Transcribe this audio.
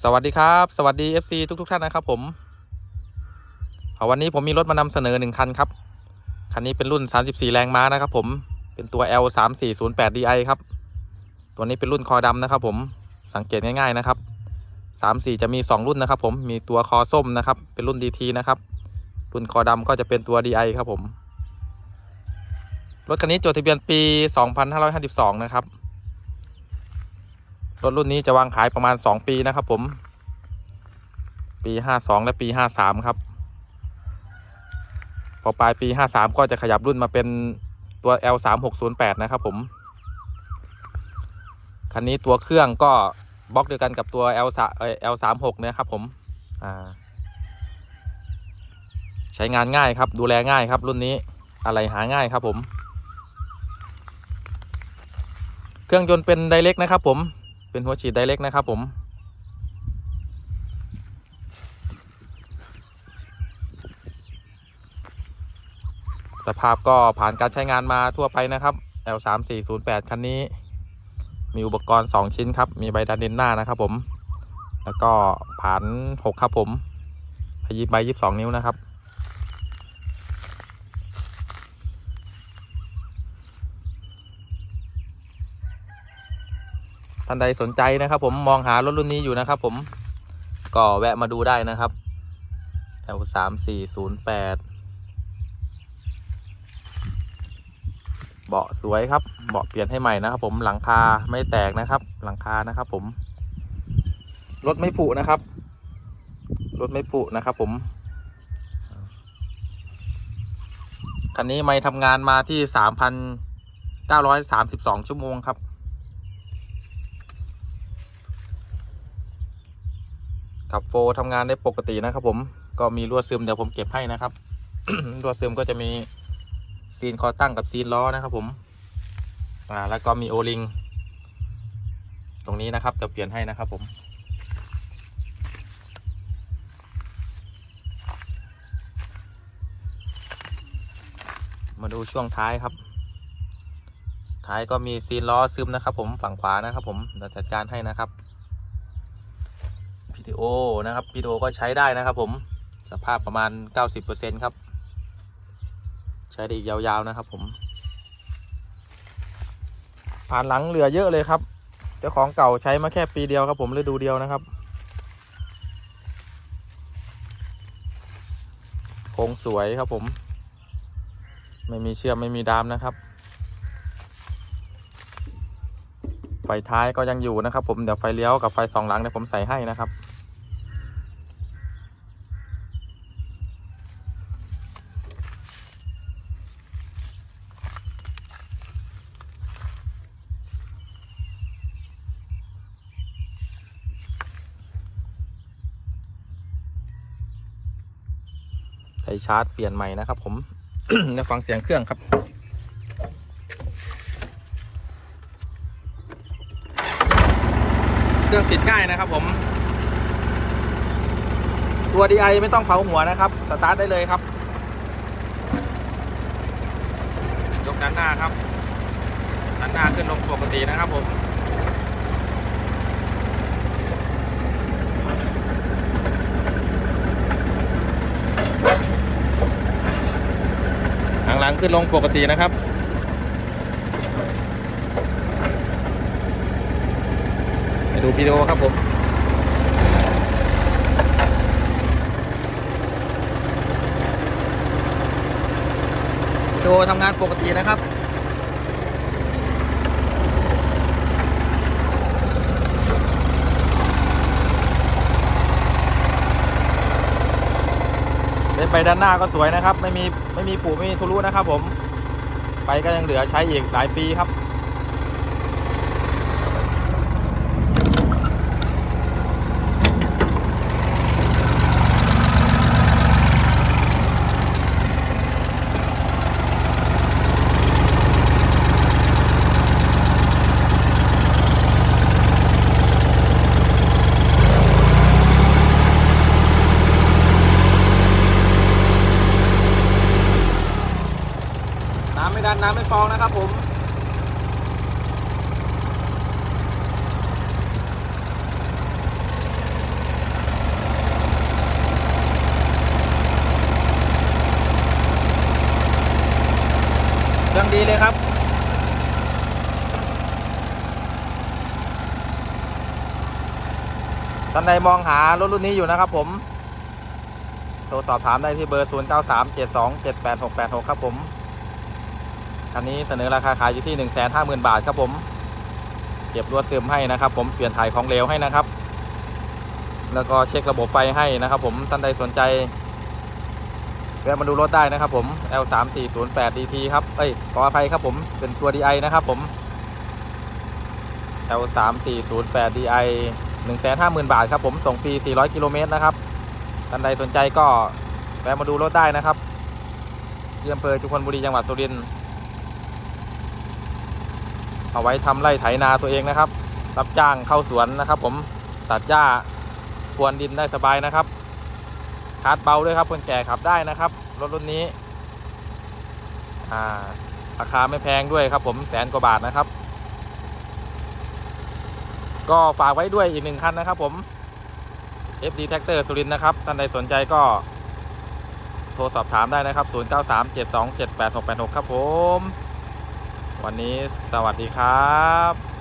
สวัสดีครับ สวัสดี FC ทุกทุกๆท่านนะครับผมวันนี้ผมมีรถมานำเสนอหนึ่งคันครับ คันนี้เป็นรุ่น 34 แรงม้านะครับผมเป็นตัว L 3 4 0 8 DI ครับ ตัวนี้เป็นรุ่นคอดำนะครับ ผมสังเกตง่ายๆนะครับ 34 จะมี 2 รุ่นนะครับ ผมมีตัวคอส้มนะครับ เป็นรุ่น DT นะครับ รุ่นคอดำก็จะเป็นตัว DI ครับผมรถคันนี้จดทะเบียนปี 2552 นะครับ รถรุ่นนี้จะวางขายประมาณ 2 ปีนะครับผม ปี 52 และปี 53 ครับ พอปลายปี 53 ก็จะขยับรุ่นมาเป็นตัว L 3 6 0 8 นะครับผม คันนี้ตัวเครื่องก็บล็อกเดียวกันกับตัว L 3 L 3 6นะครับผมใช้งานง่ายครับ ดูแลง่ายครับ รุ่นนี้อะไรหาง่ายครับผม เครื่องยนต์เป็นไดเ c กนะครับผม เป็นหัวฉีดไดเ c กนะครับผม สภาพก็ผ่านการใช้งานมาทั่วไปนะครับ L 3 4 0 8 คันนี้ มีอุปกรณ์ 2 ชิ้นครับ มีใบดันเดนหน้านะครับผม แล้วก็ผ่าน 6 ครับผมพยิบใบ 22 นิ้วนะครับ ท่านใดสนใจนะครับ ผมมองหารถรุ่นนี้อยู่นะครับ ผมก็แวะมาดูได้นะครับ L 3 4 0 8เบาะสวยครับ เบาะเปลี่ยนให้ใหม่นะครับ ผมหลังคาไม่แตกนะครับ หลังคานะครับ ผม รถไม่ผุนะครับ รถไม่ผุนะครับ ผมคันนี้ไม่ทำงานมาที่3,932ชั่วโมงครับ ขับโฟทำงานได้ปกตินะครับผมก็มีรั่วซึมเดี๋ยวผมเก็บให้นะครับรั่วซึมก็จะมีซีนคอตั้งกับซีนล้อนะครับผมอ่าแล้วก็มีโอลิงตรงนี้นะครับจะเปลี่ยนให้นะครับผมมาดูช่วงท้ายครับ ท้ายก็มีซีนล้อซึมนะครับผมฝั่งขวานะครับผมเดี๋ยวจัดการให้นะครับ PTO นะครับ PTO ก็ใช้ได้นะครับผมสภาพประมาณ 90%ครับ ใช้ได้อีกยาวๆนะครับผมผ่านหลังเหลือเยอะเลยครับเจ้าของเก่าใช้มาแค่ปีเดียวครับผมฤดูเดียวนะครับโครงสวยครับผม ไม่มีเชื่อมไม่มีดามนะครับไฟท้ายก็ยังอยู่นะครับผมเดี๋ยวไฟเลี้ยวกับไฟสองหลังเดี๋ยวผมใส่ให้นะครับ ชาร์จเปลี่ยนใหม่นะครับ ผมเดี๋ยวฟังเสียงเครื่องครับเครื่องติดง่ายนะครับ ผม ตัว DI ไม่ต้องเผาหัวนะครับ สตาร์ทได้เลยครับยกด้านหน้าครับด้านหน้าขึ้นลงปกตินะครับผม งหลังขึ้นลงปกตินะครับ ไปดูวิดีโอครับผมโชว์ทำงานปกตินะครับ เดินไปด้านหน้าก็สวยนะครับ ไม่มีไม่มีปูไม่มีทุรุนะครับผม ไปก็ยังเหลือใช้อีกหลายปีครับ ไม่ดันน้ำไม่ฟองนะครับผมดังดีเลยครับ ท่านใดมองหารถรุ่นนี้อยู่นะครับผม โทรสอบถามได้ที่เบอร์ 0937278686 ครับผม คันนี้เสนอราคาขายอยู่ที่ 1 5 0 0 0 0 บาทครับผม เก็บรวดซึมให้นะครับ ผมเปลี่ยนถ่ายของเหลวให้นะครับ แล้วก็เช็คระบบไฟให้นะครับ ผมท่านใดสนใจแวะมาดูรถได้นะครับผม L 3 4 0 8 DT ครับเอ้ยขออภัยครับผมเป็นตัว DI นะครับผม L 3 4 0 8 DI 150,000 บาทครับผมส่งฟรี 400 กิโลเมตรนะครับท่านใดสนใจก็แวะมาดูรถได้นะครับที่อำเภอชุพลบุรีจังหวัดสุรินทร์ เอาไว้ทำไร่ไถนาตัวเองนะครับ รับจ้างเข้าสวนนะครับ ผมตัดหญ้าพรวนดินได้สบายนะครับคาร์ดเบาด้วยครับคนแก่ขับได้นะครับรถรุ่นนี้อ่าราคาไม่แพงด้วยครับ ผมแสนกว่าบาทนะครับ ก็ฝากไว้ด้วยอีกหนึ่งคันนะครับ ผม FD Tractor สุรินนะครับท่านใดสนใจก็ โทรสอบถามได้นะครับ 0937278686 ครับผม วันนี้สวัสดีครับ